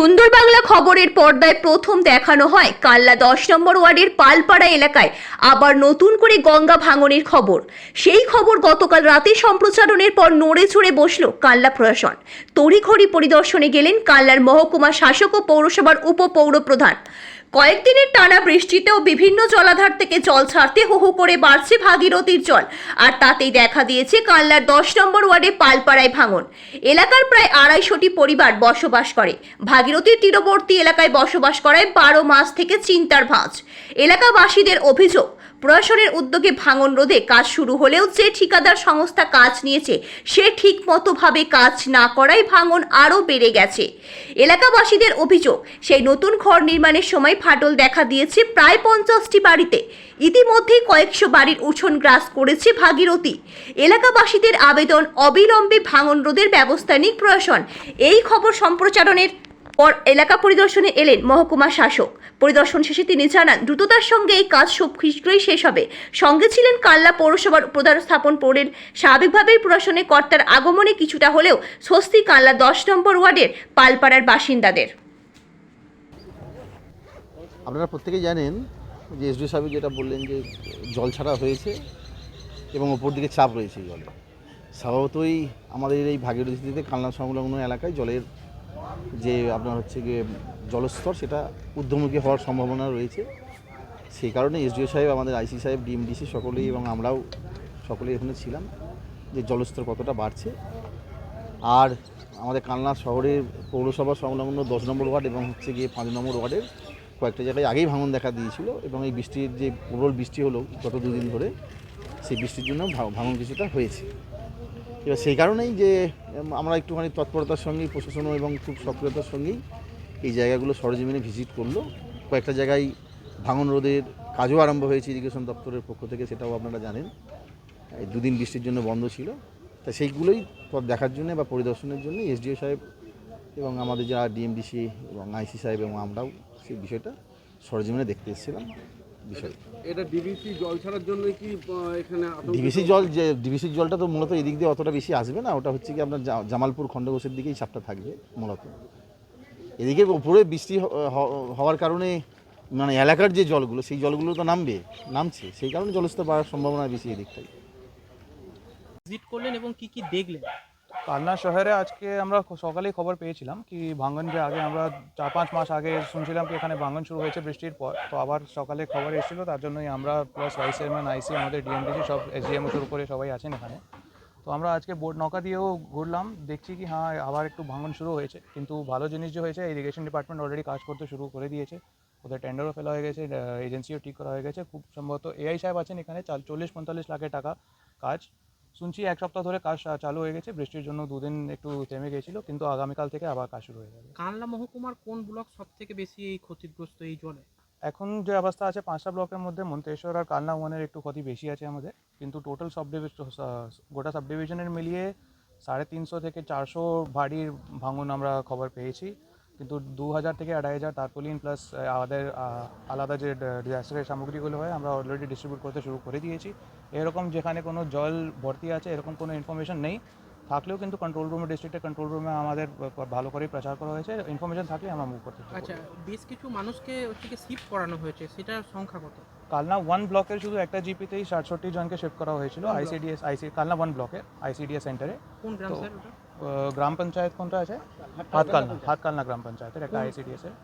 সুন্দর বাংলা খবরের পর্দায় প্রথম দেখানো হয় কাল্লা দশ নম্বর ওয়ার্ডের পালপাড়া এলাকায়। আবার নতুন করে গঙ্গা ভাঙনের খবর। সেই খবর গতকাল রাতে সম্প্রচারণের পর নড়ে চড়ে বসল কাল্লা প্রশাসন। তড়িঘড়ি পরিদর্শনে গেলেন কাল্লার মহকুমা শাসক ও পৌরসভার উপপৌর প্রধান কয়েকদিনের টানা বৃষ্টিতেও বিভিন্ন জলাধার থেকে জল ছাড়তে হু হু করে বাড়ছে ভাগীরথীর জল। আর তাতেই দেখা দিয়েছে কাল্লার দশ নম্বর ওয়ার্ডে পালপাড়ায় ভাঙন। এলাকার প্রায় আড়াইশোটি পরিবার বসবাস করে। ভাগীরথীর তীরবর্তী এলাকায় বসবাস করায় বারো মাস থেকে চিন্তার ভাঁজ। এলাকাবাসীদের অভিযোগ প্রশাসনের উদ্যোগে ভাঙন রোধে কাজ শুরু হলেও যে ঠিকাদার সংস্থা কাজ নিয়েছে, সে ঠিক মতোভাবে কাজ না করায় ভাঙন আরও বেড়ে গেছে। এলাকাবাসীদের অভিযোগ, সেই নতুন ঘর নির্মাণের সময় ফাটল দেখা দিয়েছে প্রায় পঞ্চাশটি বাড়িতে। ইতিমধ্যেই কয়েকশো বাড়ির উঠোন গ্রাস করেছে ভাগীরথী। এলাকাবাসীদের আবেদন অবিলম্বে ভাঙন রোধের ব্যবস্থা নিক প্রশাসন। এই খবর সম্প্রচারণের পর এলাকা পরিদর্শনে এলেন মহকুমা শাসক। পরিদর্শন শেষে তিনি জানান, দ্রুততার সঙ্গে এই কাজ খুব শীঘ্রই শেষ হবে। সঙ্গে ছিলেন কাল্লা পৌরসভার প্রধান স্থাপন পড়েন। স্বাভাবিকভাবেই প্রশাসনে কর্তার আগমনে কিছুটা হলেও স্বস্তি কাল্লা দশ নম্বর ওয়ার্ডের পালপাড়ার বাসিন্দাদের। আপনারা প্রত্যেকেই জানেন যে এসডি সাহেব যেটা বললেন যে জল ছাড়া হয়েছে এবং ওপর দিকে চাপ রয়েছে জলে। স্বভাবতই আমাদের এই ভাগীরথীতে কালনা সংলগ্ন এলাকায় জলের যে আপনার হচ্ছে গিয়ে জলস্তর, সেটা ঊর্ধ্বমুখী হওয়ার সম্ভাবনা রয়েছে। সেই কারণে এসডিও সাহেব, আমাদের আইসি সাহেব, ডিএমডিসি সকলেই এবং আমরাও সকলেই এখানে ছিলাম যে জলস্তর কতটা বাড়ছে। আর আমাদের কালনা শহরের পৌরসভা সংলগ্ন দশ নম্বর ওয়ার্ড এবং হচ্ছে গিয়ে পাঁচ নম্বর ওয়ার্ডের কয়েকটা জায়গায় আগেই ভাঙন দেখা দিয়েছিল এবং এই বৃষ্টির যে প্রবল বৃষ্টি হলো গত দুদিন ধরে, সেই বৃষ্টির জন্য ভাঙন কিছুটা হয়েছে। এবার সেই কারণেই যে আমরা একটুখানি তৎপরতার সঙ্গেই প্রশাসন এবং খুব সক্রিয়তার সঙ্গেই এই জায়গাগুলো সরজমিনে ভিজিট করল। কয়েকটা জায়গায় ভাঙন রোধের কাজও আরম্ভ হয়েছে ইরিগেশন দপ্তরের পক্ষ থেকে, সেটাও আপনারা জানেন। এই দুদিন বৃষ্টির জন্য বন্ধ ছিল। তা সেইগুলোই দেখার জন্য বা পরিদর্শনের জন্য এসডিও সাহেব এবং আমাদের যারা ডিএমডিসি এবং আইসি সাহেব এবং আমরাও সেই বিষয়টা সরজমিনে দেখতে এসেছিলাম। বিষয়। এটা ডিবিসি জল ছাড়ার জন্য কি এখানে ডিবিসি জল যে ডিবিসির জলটা তো মূলত এদিক দিয়ে অতটা বেশি আসবে না ওটা হচ্ছে কি আপনার জা- জামালপুর খণ্ডঘোষের দিকেই চাপটা থাকবে মূলত। এদিকে উপরে বৃষ্টি হওয়ার কারণে মানে এলাকার যে জলগুলো সেই জলগুলো তো নামবে নামছে সেই কারণে জলস্তর বাড়ার সম্ভাবনা বেশি এদিকটাই ভিজিট করলেন এবং কি কি দেখলেন? কালনা শহরে আজকে আমরা সকালেই খবর পেয়েছিলাম কি ভাঙন যে আগে আমরা চার পাঁচ মাস আগে শুনছিলাম কি এখানে ভাঙন শুরু হয়েছে বৃষ্টির পর। তো আবার সকালে খবর এসেছিল, তার জন্যই আমরা প্লাস ভাইস চেয়ারম্যান আইসি আমাদের ডিএমডিসি সব শুরু করে সবাই আছেন এখানে। তো আমরা আজকে বোর্ড নৌকা দিয়েও ঘুরলাম, দেখছি কি হ্যাঁ আবার একটু ভাঙন শুরু হয়েছে। কিন্তু ভালো জিনিস যে হয়েছে ইরিগেশন ডিপার্টমেন্ট অলরেডি কাজ করতে শুরু করে দিয়েছে। ওদের টেন্ডারও ফেলা হয়ে গেছে এজেন্সিও ঠিক করা হয়ে গেছে। খুব সম্ভবত এআই সাহেব আছেন এখানে চাল চল্লিশ পঁয়তাল্লিশ লাখের টাকা কাজ। শুনছি এক সপ্তাহ ধরে কাজ চালু হয়ে গেছে বৃষ্টির জন্য দুদিন একটু থেমে গেছিল কিন্তু আগামীকাল থেকে আবার কাজ শুরু হয়ে যাবে। কানলা মহকুমার কোন ব্লক সব থেকে বেশি এই ক্ষতিগ্রস্ত এই জলে? এখন যে অবস্থা আছে পাঁচটা ব্লকের মধ্যে মন্তেশ্বর আর কালনা ওয়ানের একটু ক্ষতি বেশি আছে আমাদের কিন্তু টোটাল সাব ডিভিশন গোটা সাব ডিভিশনের মিলিয়ে সাড়ে তিনশো থেকে চারশো বাড়ির ভাঙন আমরা খবর পেয়েছি। কিন্তু দু হাজার থেকে আড়াই হাজার তারপলিন প্লাস আমাদের আলাদা যে ডিজাস্টারের সামগ্রীগুলো হয় আমরা অলরেডি ডিস্ট্রিবিউট করতে শুরু করে দিয়েছি। এরকম যেখানে কোনো জল ভর্তি আছে এরকম কোনো ইনফরমেশন নেই। থাকলেও কিন্তু কন্ট্রোল রুমে ডিস্ট্রিক্টের কন্ট্রোল রুমে আমাদের ভালো করে প্রচার করা হয়েছে। ইনফরমেশন থাকলে আমরা মুভ করতে আচ্ছা বেশ কিছু মানুষকে হচ্ছে শিফট করানো হয়েছে সেটার সংখ্যা কত? কালনা ওয়ান ব্লকের শুধু একটা জিপিতেই সাতষট্টি জনকে শিফট করা হয়েছিল আইসিডিএস আইসি কালনা ওয়ান ব্লকে আইসিডিএস সেন্টারে কোন গ্রাম স্যার গ্রাম পঞ্চায়েত কোনটা আছে? হাতকালনা হাতকালনা গ্রাম পঞ্চায়েতের একটা আইসিডিএস এর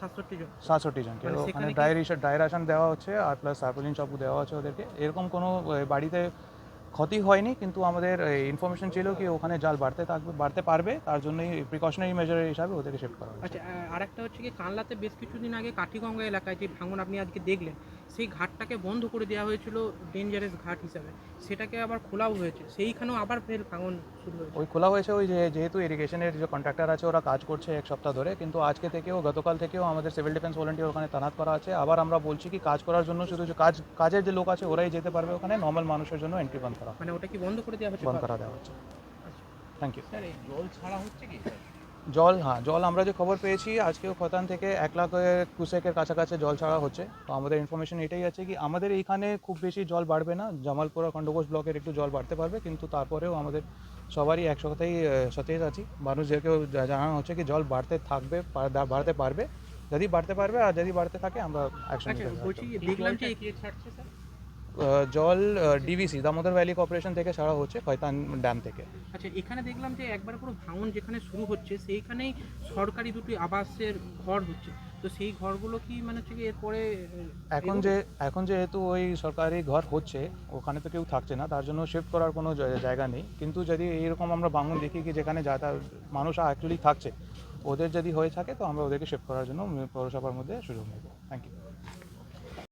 সাতষট্টি জন। জনকে। মানে ওখানে কি- ড্রাই রেশন ড্রাই রেশন দেওয়া হচ্ছে আর প্লাস সার্পোলিন সবু দেওয়া হচ্ছে ওদেরকে। এরকম কোনো বাড়িতে ক্ষতি হয়নি কিন্তু আমাদের ইনফরমেশন ছিল কি ওখানে জাল বাড়তে থাকবে বাড়তে পারবে তার জন্যই প্রিকশনারি মেজারের হিসাবে ওদেরকে শিফট করা আচ্ছা আর একটা হচ্ছে কি কানলাতে বেশ কিছুদিন আগে কাঠিগঙ্গা এলাকায় যে ভাঙন আপনি আজকে দেখলেন সেই ঘাটটাকে বন্ধ করে দেওয়া হয়েছিল ডেঞ্জারাস ঘাট হিসাবে। সেটাকে আবার খোলাও হয়েছে। সেইখানেও আবার ফের ভাঙন শুরু হয়েছে। ওই খোলা হয়েছে ওই যে যেহেতু ইরিগেশনের যে কন্ট্রাক্টর আছে ওরা কাজ করছে এক সপ্তাহ ধরে কিন্তু আজকে থেকেও গতকাল থেকেও আমাদের সিভিল ডিফেন্স ভলেন্টিয়ার ওখানে তানাত করা আছে। আবার আমরা বলছি কি কাজ করার জন্য শুধু যে কাজ কাজের যে লোক আছে ওরাই যেতে পারবে ওখানে। নর্মাল মানুষের জন্য এন্ট্রি বন্ধ করা। মানে ওটা কি বন্ধ করে দেওয়া হচ্ছে? বন্ধ করা দেওয়া হচ্ছে। থ্যাংক ইউ স্যার এই জল ছাড়া হচ্ছে কি? জল হ্যাঁ জল আমরা যে খবর পেয়েছি আজকেও খতান থেকে এক লাখ কুসেকের কাছাকাছি জল ছাড়া হচ্ছে। তো আমাদের ইনফরমেশন এটাই আছে কি আমাদের এইখানে খুব বেশি জল বাড়বে না জামালপুর আর খণ্ডঘোষ ব্লকের একটু জল বাড়তে পারবে কিন্তু তারপরেও আমাদের সবারই একসাথেই সচেত আছি। মানুষদেরকেও জানানো হচ্ছে কি জল বাড়তে থাকবে বাড়তে পারবে। যদি বাড়তে পারবে আর যদি বাড়তে থাকে আমরা অ্যাকশন আচ্ছা। দেখলাম জল ডিভিসি দামোদর ভ্যালি কর্পোরেশন থেকে ছাড়া হচ্ছে খয়তান ড্যাম থেকে। আচ্ছা এখানে দেখলাম যে একবার পুরো ভাঙন যেখানে শুরু হচ্ছে সেইখানেই সরকারি দুটি আবাসের ঘর হচ্ছে। তো সেই ঘরগুলো কি মানে হচ্ছে কি এরপরে এখন যে এখন যেহেতু ওই সরকারি ঘর হচ্ছে ওখানে তো কেউ থাকছে না তার জন্য শিফট করার কোনো জায়গা নেই। কিন্তু যদি এইরকম আমরা বাঙন দেখি কি যেখানে যাতা মানুষ অ্যাকচুয়ালি থাকছে ওদের যদি হয়ে থাকে তো আমরা ওদেরকে শিফট করার জন্য পৌরসভার মধ্যে সুযোগ নেব। Thank you